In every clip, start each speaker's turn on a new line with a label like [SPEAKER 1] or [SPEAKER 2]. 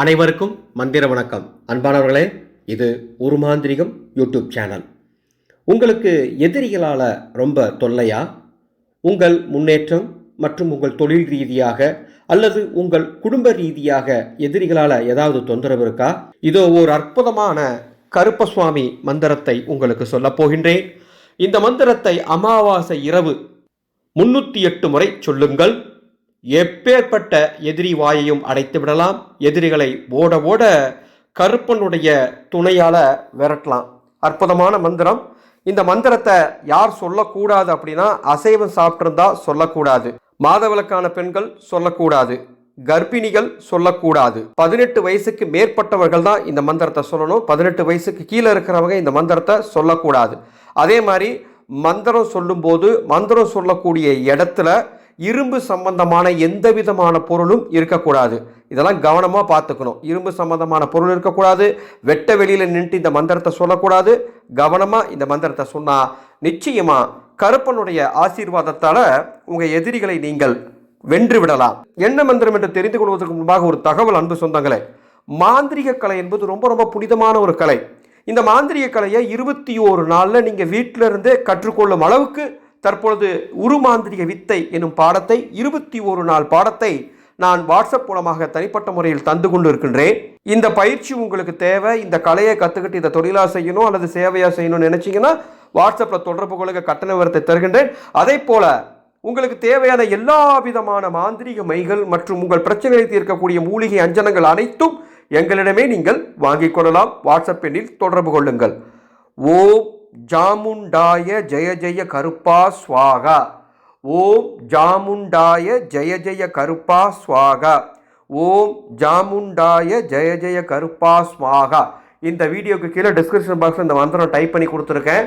[SPEAKER 1] அனைவருக்கும் மந்திர வணக்கம். அன்பானவர்களே இது ஒரு மாந்திரிகம் யூடியூப் சேனல். உங்களுக்கு எதிரிகளால் ரொம்ப தொல்லையா? உங்கள் முன்னேற்றம் மற்றும் உங்கள் தொழில் ரீதியாக அல்லது உங்கள் குடும்ப ரீதியாக எதிரிகளால் ஏதாவது தொந்தரவு இருக்கா? இதோ ஒரு அற்புதமான கருப்பசுவாமி மந்திரத்தை உங்களுக்கு சொல்லப் போகின்றேன். இந்த மந்திரத்தை அமாவாசை இரவு முன்னூற்றி எட்டு முறை சொல்லுங்கள். எப்பேற்பட்ட எதிரி வாயையும் அடைத்து விடலாம். எதிரிகளை ஓட ஓட கருப்பனுடைய துணையால் விரட்டலாம். அற்புதமான மந்திரம். இந்த மந்திரத்தை யார் சொல்லக்கூடாது அப்படின்னா அசைவம் சாப்பிட்ருந்தா சொல்லக்கூடாது. மாதவிலக்கான பெண்கள் சொல்லக்கூடாது. கர்ப்பிணிகள் சொல்லக்கூடாது. பதினெட்டு வயசுக்கு மேற்பட்டவர்கள் தான் இந்த மந்திரத்தை சொல்லணும். பதினெட்டு வயசுக்கு கீழே இருக்கிறவங்க இந்த மந்திரத்தை சொல்லக்கூடாது. அதே மாதிரி மந்திரம் சொல்லும்போது மந்திரம் சொல்லக்கூடிய இடத்துல இரும்பு சம்பந்தமான எந்த விதமான பொருளும் இருக்கக்கூடாது. இதெல்லாம் கவனமாக பார்த்துக்கணும். இரும்பு சம்பந்தமான பொருள் இருக்கக்கூடாது. வெட்ட வெளியில் நின்று இந்த மந்திரத்தை சொல்லக்கூடாது. கவனமாக இந்த மந்திரத்தை சொன்னால் நிச்சயமாக கருப்பனுடைய ஆசீர்வாதத்தால் உங்கள் எதிரிகளை நீங்கள் வென்று விடலாம். என்ன மந்திரம் என்று தெரிந்து கொள்வதற்கு முன்பாக ஒரு தகவல் அன்பு சொந்தங்களே. மாந்திரிக கலை என்பது ரொம்ப ரொம்ப புனிதமான ஒரு கலை. இந்த மாந்திரிக கலையை இருபத்தி ஓரு நாளில் நீங்கள் வீட்டிலிருந்தே கற்றுக்கொள்ளும் அளவுக்கு தற்பொழுது உருமாந்திரிக வித்தை எனும் பாடத்தை இருபத்தி ஒரு நாள் பாடத்தை நான் வாட்ஸ்அப் மூலமாக தனிப்பட்ட முறையில் தந்து கொண்டு இருக்கின்றேன் இந்த பயிற்சி உங்களுக்கு தேவை. இந்த கலையை கற்றுக்கிட்டு இதை தொழிலாக செய்யணும் அல்லது சேவையாக செய்யணும்னு நினச்சிங்கன்னா வாட்ஸ்அப்பில் தொடர்பு கொள்ள கட்டண விவரத்தை தருகின்றேன். அதே போல் உங்களுக்கு தேவையான எல்லா விதமான மாந்திரிக மைகள் மற்றும் உங்கள் பிரச்சனைகளை தீர்க்கக்கூடிய மூலிகை அஞ்சனங்கள் அனைத்தும் எங்களிடமே நீங்கள் வாங்கிக் கொள்ளலாம். வாட்ஸ்அப் எண்ணில் தொடர்பு கொள்ளுங்கள். ஓம் ஜாமுண்டாய ஜெய ஜெய கருப்பா ஸ்வாகா ஓம் ஜாமுண்டாய ஜெய ஜெய கருப்பா ஸ்வாகா ஓம் ஜாமுண்டாய ஜெய ஜெய கருப்பா ஸ்வாகா இந்த வீடியோக்கு கீழே டிஸ்கிரிப்ஷன் பாக்ஸில் இந்த மந்திரம் டைப் பண்ணி கொடுத்துருக்கேன்.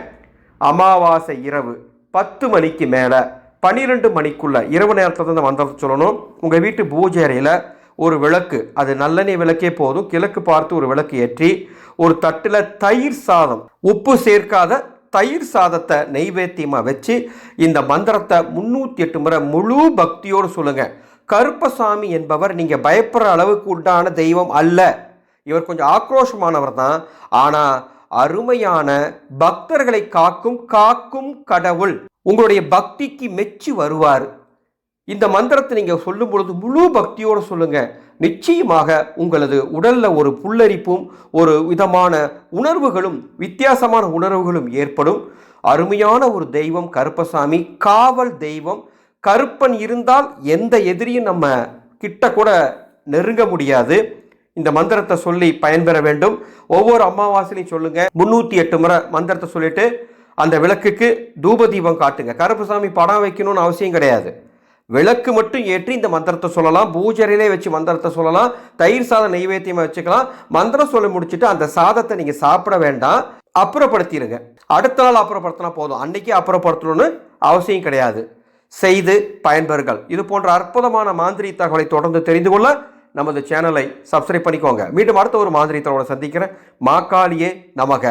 [SPEAKER 1] அமாவாசை இரவு பத்து மணிக்கு மேலே பன்னிரெண்டு மணிக்குள்ள இரவு நேரத்தில் தான் இந்த மந்திரத்தை சொல்லணும். உங்கள் வீட்டு பூஜை அறையில் ஒரு விளக்கு அது நல்லெண்ணெய் விளக்கே போதும். கிழக்கு பார்த்து ஒரு விளக்கு ஏற்றி ஒரு தட்டில் தயிர் சாதம். உப்பு சேர்க்காத தயிர் சாதத்தை நெய்வேத்தியமாக வச்சு இந்த மந்திரத்தை முந்நூற்றி எட்டு முறை முழு பக்தியோடு சொல்லுங்கள் கருப்பசாமி என்பவர் நீங்கள் பயப்படுற அளவுக்கு உண்டான தெய்வம் அல்ல. இவர் கொஞ்சம் ஆக்ரோஷமானவர் தான். ஆனால் அருமையான பக்தர்களை காக்கும் காக்கும் கடவுள். உங்களுடைய பக்திக்கு மெச்சு வருவார். இந்த மந்திரத்தை நீங்கள் சொல்லும் பொழுது முழு பக்தியோடு சொல்லுங்கள் நிச்சயமாக உங்களது உடலில் ஒரு புல்லரிப்பும் ஒரு விதமான உணர்வுகளும் வித்தியாசமான உணர்வுகளும் ஏற்படும். அருமையான ஒரு தெய்வம் கருப்பசாமி காவல் தெய்வம். கருப்பன் இருந்தால் எந்த எதிரியும் நம்ம கிட்ட கூட நெருங்க முடியாது. இந்த மந்திரத்தை சொல்லி பயன்பெற வேண்டும். ஒவ்வொரு அமாவாசையிலையும் சொல்லுங்கள் முந்நூற்றி எட்டு முறை மந்திரத்தை சொல்லிட்டு அந்த விளக்குக்கு தூப தீபம் காட்டுங்க. கருப்பசாமி படம் வைக்கணும்னு அவசியம் கிடையாது. விளக்கு மட்டும் ஏற்றி இந்த மந்திரத்தை சொல்லலாம். பூஜரையிலே வச்சு மந்திரத்தை சொல்லலாம். தயிர் சாதம் நெய்வேத்தியமாக வச்சுக்கலாம். மந்திரம் சொல்லி முடிச்சுட்டு அந்த சாதத்தை நீங்கள் சாப்பிட வேண்டாம். அப்புறப்படுத்திடுங்க அடுத்த நாள் அப்புறப்படுத்தினா போதும். அன்றைக்கி அப்புறப்படுத்தணும்னு அவசியம் கிடையாது. செய்து பயன்பெறுங்கள். இது போன்ற அற்புதமான மாந்திரி தகவலை தொடர்ந்து தெரிந்து கொள்ள நமது சேனலை சப்ஸ்கிரைப் பண்ணிக்கோங்க. மீண்டும் அடுத்த ஒரு மாந்திரி தகவலை சந்திக்கிறேன். மாக்காளியே நமக.